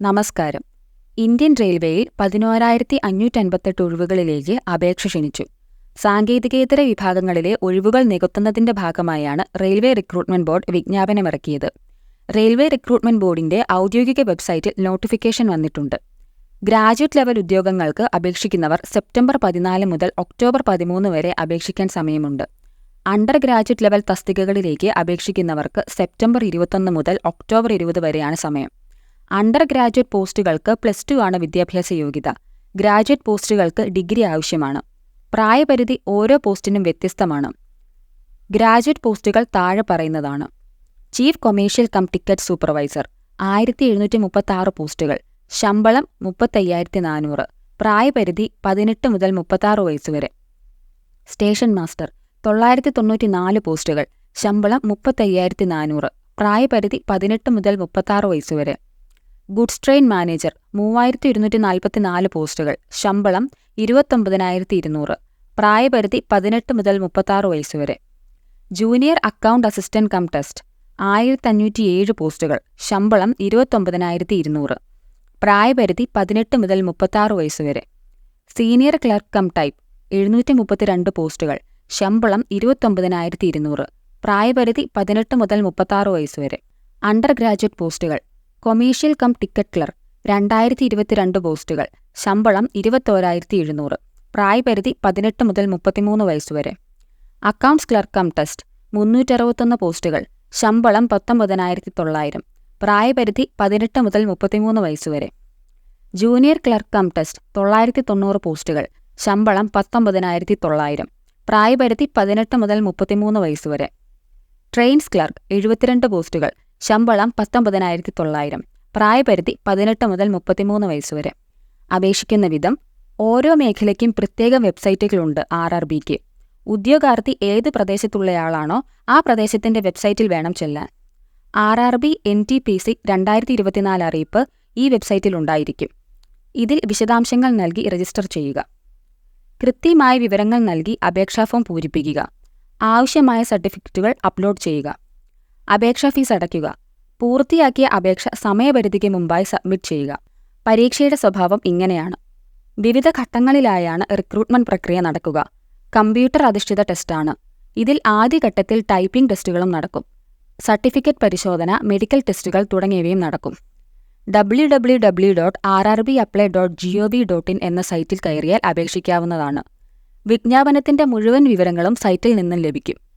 നമസ്കാരം. ഇന്ത്യൻ റെയിൽവേയിൽ പതിനോരായിരത്തി അഞ്ഞൂറ്റൻപത്തെട്ട് ഒഴിവുകളിലേക്ക് അപേക്ഷ ക്ഷണിച്ചു. സാങ്കേതികേതര വിഭാഗങ്ങളിലെ ഒഴിവുകൾ നികത്തുന്നതിന്റെ ഭാഗമായാണ് റെയിൽവേ റിക്രൂട്ട്മെന്റ് ബോർഡ് വിജ്ഞാപനമിറക്കിയത്. റെയിൽവേ റിക്രൂട്ട്മെന്റ് ബോർഡിന്റെ ഔദ്യോഗിക വെബ്സൈറ്റിൽ നോട്ടിഫിക്കേഷൻ വന്നിട്ടുണ്ട്. ഗ്രാജുവേറ്റ് ലെവൽ ഉദ്യോഗങ്ങൾക്ക് അപേക്ഷിക്കുന്നവർ സെപ്റ്റംബർ പതിനാല് മുതൽ ഒക്ടോബർ പതിമൂന്ന് വരെ അപേക്ഷിക്കാൻ സമയമുണ്ട്. അണ്ടർ ഗ്രാജുവേറ്റ് ലെവൽ തസ്തികകളിലേക്ക് അപേക്ഷിക്കുന്നവർക്ക് സെപ്റ്റംബർ ഇരുപത്തൊന്ന് മുതൽ ഒക്ടോബർ ഇരുപത് വരെയാണ് സമയം. അണ്ടർ ഗ്രാജുവേറ്റ് പോസ്റ്റുകൾക്ക് പ്ലസ് ടു ആണ് വിദ്യാഭ്യാസ യോഗ്യത. ഗ്രാജുവേറ്റ് പോസ്റ്റുകൾക്ക് ഡിഗ്രി ആവശ്യമാണ്. പ്രായപരിധി ഓരോ പോസ്റ്റിനും വ്യത്യസ്തമാണ്. ഗ്രാജുവേറ്റ് പോസ്റ്റുകൾ താഴെ പറയുന്നതാണ്. Chief commercial cum ticket supervisor ആയിരത്തി എഴുന്നൂറ്റി മുപ്പത്തി ആറ് പോസ്റ്റുകൾ ശമ്പളം മുപ്പത്തയ്യായിരത്തി നാനൂറ് പ്രായപരിധി പതിനെട്ട് മുതൽ മുപ്പത്താറ് വയസ്സ് വരെ. സ്റ്റേഷൻ മാസ്റ്റർ തൊള്ളായിരത്തി തൊണ്ണൂറ്റി നാല് പോസ്റ്റുകൾ ശമ്പളം മുപ്പത്തയ്യായിരത്തി നാനൂറ് പ്രായപരിധി പതിനെട്ട് മുതൽ മുപ്പത്താറ് വയസ്സ് വരെ. ഗുഡ്സ് ട്രെയിൻ മാനേജർ മൂവായിരത്തി ഇരുന്നൂറ്റി നാൽപ്പത്തി നാല് പോസ്റ്റുകൾ ശമ്പളം ഇരുപത്തൊമ്പതിനായിരത്തി ഇരുന്നൂറ് പ്രായപരിധി പതിനെട്ട് മുതൽ മുപ്പത്താറ് വയസ്സ് വരെ junior account assistant cum test ആയിരത്തഞ്ഞൂറ്റി ഏഴ് പോസ്റ്റുകൾ ശമ്പളം ഇരുപത്തൊമ്പതിനായിരത്തി ഇരുന്നൂറ് പ്രായപരിധി പതിനെട്ട് മുതൽ മുപ്പത്താറ് വയസ്സ് വരെ സീനിയർ ക്ലർക്ക് കം ടൈപ്പ് എഴുന്നൂറ്റി മുപ്പത്തിരണ്ട് പോസ്റ്റുകൾ ശമ്പളം ഇരുപത്തൊമ്പതിനായിരത്തി ഇരുന്നൂറ് പ്രായപരിധി പതിനെട്ട് മുതൽ മുപ്പത്താറ് വയസ്സ് വരെ അണ്ടർ ഗ്രാജുവേറ്റ് പോസ്റ്റുകൾ കൊമേഴ്ഷ്യൽ കം ടിക്കറ്റ് ക്ലർക്ക് രണ്ടായിരത്തി ഇരുപത്തിരണ്ട് പോസ്റ്റുകൾ ശമ്പളം ഇരുപത്തോരായിരത്തി എഴുന്നൂറ് പ്രായപരിധി പതിനെട്ട് മുതൽ മുപ്പത്തിമൂന്ന് വയസ്സുവരെ. അക്കൗണ്ട്സ് ക്ലർക്ക് കം ടെസ്റ്റ് മുന്നൂറ്ററുപത്തൊന്ന് പോസ്റ്റുകൾ ശമ്പളം പത്തൊമ്പതിനായിരത്തി തൊള്ളായിരം പ്രായപരിധി പതിനെട്ട് മുതൽ മുപ്പത്തിമൂന്ന് വയസ്സുവരെ. ജൂനിയർ ക്ലർക്ക് കം ടെസ്റ്റ് തൊള്ളായിരത്തി തൊണ്ണൂറ് പോസ്റ്റുകൾ ശമ്പളം പത്തൊമ്പതിനായിരത്തി തൊള്ളായിരം പ്രായപരിധി പതിനെട്ട് മുതൽ മുപ്പത്തിമൂന്ന് വയസ്സുവരെ. ട്രെയിൻസ് ക്ലർക്ക് എഴുപത്തിരണ്ട് പോസ്റ്റുകൾ ശമ്പളം പത്തൊമ്പതിനായിരത്തി തൊള്ളായിരം പ്രായപരിധി പതിനെട്ട് മുതൽ മുപ്പത്തിമൂന്ന് വയസ്സ് വരെ അപേക്ഷിക്കുന്ന വിധം ഓരോ മേഖലയ്ക്കും പ്രത്യേക വെബ്സൈറ്റുകളുണ്ട് ആർ ആർ ബിക്ക്. ഉദ്യോഗാർത്ഥി ഏത് പ്രദേശത്തുള്ളയാളാണോ ആ പ്രദേശത്തിന്റെ വെബ്സൈറ്റിൽ വേണം ചെല്ലാൻ. R R B N T P C രണ്ടായിരത്തി ഇരുപത്തിനാല് അറിയിപ്പ് ഈ വെബ്സൈറ്റിൽ ഉണ്ടായിരിക്കും. ഇതിൽ വിശദാംശങ്ങൾ നൽകി രജിസ്റ്റർ ചെയ്യുക. കൃത്യമായ വിവരങ്ങൾ നൽകി അപേക്ഷാ ഫോം പൂരിപ്പിക്കുക. ആവശ്യമായ സർട്ടിഫിക്കറ്റുകൾ അപ്ലോഡ് ചെയ്യുക. അപേക്ഷാ ഫീസ് അടയ്ക്കുക. പൂർത്തിയാക്കിയ അപേക്ഷ സമയപരിധിക്ക് മുമ്പായി സബ്മിറ്റ് ചെയ്യുക. പരീക്ഷയുടെ സ്വഭാവം ഇങ്ങനെയാണ്. വിവിധ ഘട്ടങ്ങളിലായാണ് റിക്രൂട്ട്മെന്റ് പ്രക്രിയ നടക്കുക. കമ്പ്യൂട്ടർ അധിഷ്ഠിത ടെസ്റ്റാണ്. ഇതിൽ ആദ്യഘട്ടത്തിൽ ടൈപ്പിംഗ് ടെസ്റ്റുകളും നടക്കും. സർട്ടിഫിക്കറ്റ് പരിശോധന മെഡിക്കൽ ടെസ്റ്റുകൾ തുടങ്ങിയവയും നടക്കും. W W W dot R R B apply dot G O V dot in എന്ന സൈറ്റിൽ കയറിയാൽ അപേക്ഷിക്കാവുന്നതാണ്. വിജ്ഞാപനത്തിന്റെ മുഴുവൻ വിവരങ്ങളും സൈറ്റിൽ നിന്നും ലഭിക്കും.